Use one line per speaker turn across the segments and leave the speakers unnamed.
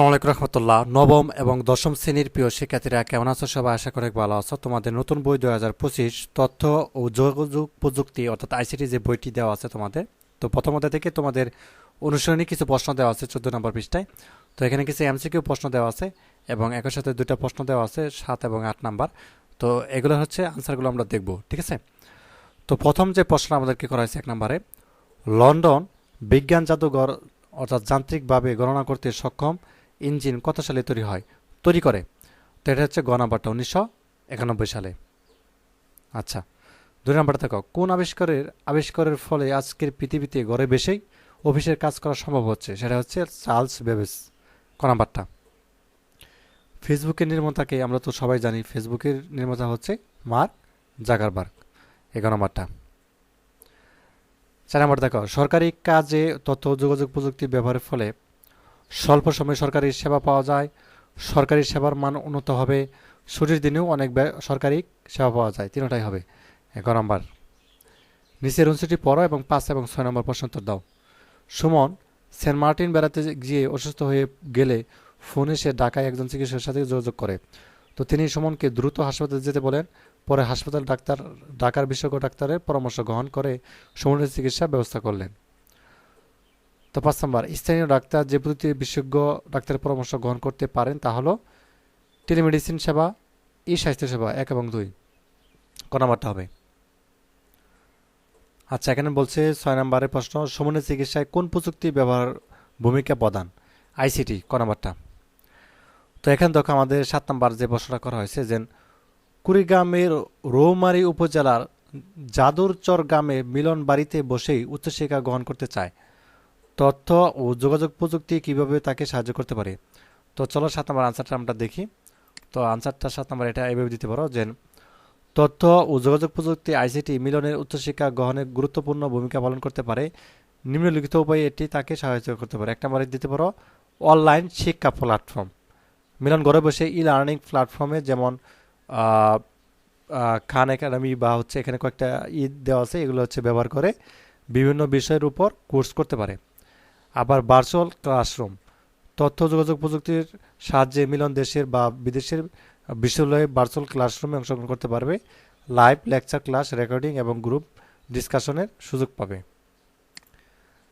আসসালামাইকুম রহমতুল্লাহ। নবম এবং দশম শ্রেণির প্রিয় শিক্ষার্থীরা কেমন আছো? সবাই আশা করি ভালো আছো। তোমাদের নতুন বই দুই হাজার পঁচিশ তথ্য ও যোগাযোগ প্রযুক্তি অর্থাৎ আইসিটি যে বইটি দেওয়া আছে তোমাদের। তো প্রথমত থেকে তোমাদের অনুসরণী কিছু প্রশ্ন দেওয়া আছে চোদ্দ নম্বর পৃষ্ঠায়। তো এখানে কিছু এমসিকিউ প্রশ্ন দেওয়া আছে এবং একই সাথে দুইটা প্রশ্ন দেওয়া আছে, সাত এবং আট নাম্বার। তো এগুলো হচ্ছে আনসারগুলো আমরা দেখব, ঠিক আছে? তো প্রথম যে প্রশ্ন আমাদেরকে করা হয়েছে এক নম্বরে, লন্ডন বিজ্ঞান জাদুঘর অর্থাৎ যান্ত্রিকভাবে গণনা করতে সক্ষম ইঞ্জিন কত সালে তৈরি হয়? তৈরি করে। তো এটা হচ্ছে গ নাম্বারটা, উনিশশো একানব্বই সালে। আচ্ছা দুই নাম্বারটা দেখো, কোন আবিষ্কারের আবিষ্কারের ফলে আজকের পৃথিবীতে ঘরে বেশেই অফিসের কাজ করা সম্ভব হচ্ছে? সেটা হচ্ছে চার্লস বেবেস ক নাম্বারটা। ফেসবুকের নির্মাতাকে আমরা তো সবাই জানি, ফেসবুকের নির্মাতা হচ্ছে মার্ক জাগারবার্গ এগারো নাম্বারটা। চার নাম্বার দেখো, সরকারি কাজে তথ্য যোগাযোগ প্রযুক্তি ব্যবহারের ফলে স্বল্প সময়ে সরকারি সেবা পাওয়া যায়। সরকারি সেবার মান উন্নত হবে। ছুটির দিনেও অনেক সরকারি সেবা পাওয়া যায়। তিনটাই হবে। এগারো নম্বর। নিচের উনষট্টি পড়ো এবং পাঁচ এবং ছয় নম্বর প্রশ্ন দাও। সুমন, সেন্ট মার্টিন বেড়াতে গিয়ে অসুস্থ হয়ে গেলে ফোনে সে ঢাকায় একজন চিকিৎসকের সাথে যোগাযোগ করে। তো তিনি সুমনকে দ্রুত হাসপাতালে যেতে বলেন। পরে হাসপাতাল ডাক্তার, ঢাকার বিশেষজ্ঞ ডাক্তারের পরামর্শ গ্রহণ করে সুমনের চিকিৎসার ব্যবস্থা করলেন। তো পাঁচ নম্বর স্থানীয় ডাক্তার যে পদ্ধতি বিশেষজ্ঞ ডাক্তারের পরামর্শ গ্রহণ করতে পারেন তা হলো টেলিমেডিসিন সেবা ই স্বাস্থ্য সেবা, এক এবং দুই। ক নাম্বারটা হবে। আচ্ছা এখানে বলছে ছয় নম্বরের প্রশ্ন, সমন্বয় চিকিৎসায় কোন প্রযুক্তি ব্যবহার ভূমিকা প্রদান আইসিটি ক নাম্বারটা তো এখানে দেখো আমাদের সাত নম্বর যে প্রশ্নটা করা হয়েছে যে কুড়িগ্রামের রৌমারী উপজেলার যাদুরচর গ্রামে মিলন বাড়িতে বসেই উচ্চশিক্ষা গ্রহণ করতে চায়। তথ্য ও যোগাযোগ প্রযুক্তি কীভাবে তাকে সাহায্য করতে পারে? তো চলো সাত নম্বর আনসারটা আমরা দেখি। তো আনসারটা সাত নম্বর এটা এভাবে দিতে পারো যে, তথ্য ও যোগাযোগ প্রযুক্তি আইসিটি মিলনের উচ্চশিক্ষা গ্রহণে গুরুত্বপূর্ণ ভূমিকা পালন করতে পারে। নিম্নলিখিত উপায়ে এটি তাকে সাহায্য করতে পারে। এক নম্বরে দিতে পারো, অনলাইন শিক্ষা প্ল্যাটফর্ম মিলন ঘরে বসে ই লার্নিং প্ল্যাটফর্মে যেমন খান একাডেমি বা হচ্ছে এখানে কয়েকটা ঈদ দেওয়া আছে, এগুলো হচ্ছে ব্যবহার করে বিভিন্ন বিষয়ের উপর কোর্স করতে পারে। আবার ভার্চুয়াল ক্লাসরুম, তথ্য, যোগাযোগ প্রযুক্তির সাহায্যে মিলন দেশের বা বিদেশের বিশ্ববিদ্যালয়ে ভার্চুয়াল ক্লাসরুমে অংশগ্রহণ করতে পারবে। লাইভ লেকচার ক্লাস, রেকর্ডিং এবং গ্রুপ ডিসকাশনের সুযোগ পাবে।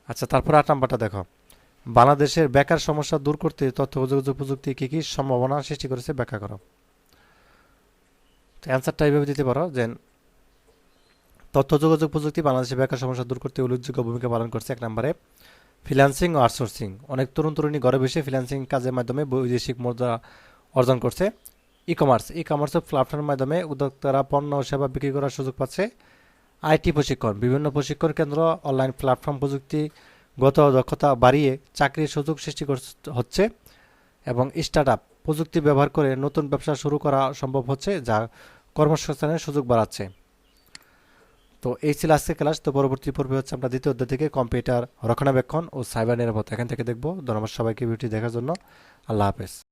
আচ্ছা তারপর আট নাম্বারটা দেখো। বাংলাদেশের বেকার সমস্যা দূর করতে তথ্য, যোগাযোগ প্রযুক্তি কী কী সম্ভাবনা সৃষ্টি করেছে ব্যাখ্যা করো। অ্যান্সারটা এইভাবে দিতে পারো যে তথ্য, যোগাযোগ প্রযুক্তি বাংলাদেশের বেকার সমস্যা দূর করতে উল্লেখযোগ্য ভূমিকা পালন করছে এক নম্বরে। ফ্রিল্যান্সিং ও আউটসোর্সিং। অনেক তরুণ তরুণী ঘরে বসে ফ্রিল্যান্সিং কাজের মাধ্যমে বৈদেশিক মুদ্রা অর্জন করছে। ই কমার্স ই কমার্সের প্ল্যাটফর্মের মাধ্যমে উদ্যোক্তারা পণ্য ও সেবা বিক্রি করার সুযোগ পাচ্ছে আইটি প্রশিক্ষণ। বিভিন্ন প্রশিক্ষণ কেন্দ্র, অনলাইন প্ল্যাটফর্ম প্রযুক্তিগত দক্ষতা বাড়িয়ে চাকরির সুযোগ সৃষ্টি হচ্ছে এবং স্টার্ট আপ প্রযুক্তি ব্যবহার করে নতুন ব্যবসা শুরু করা সম্ভব হচ্ছে যা কর্মসংস্থানের সুযোগ বাড়াচ্ছে। তো এই ছিল আজকে ক্লাস তো পরবর্তী পর্বে হচ্ছে আমরা দ্বিতীয় অধ্যায় থেকে কম্পিউটার রক্ষণাবেক্ষণ ও সাইবার নিরাপত্তা। এখান থেকে দেখব। ধন্যবাদ সবাইকে ভিডিওটি দেখার জন্য। আল্লাহ হাফেজ।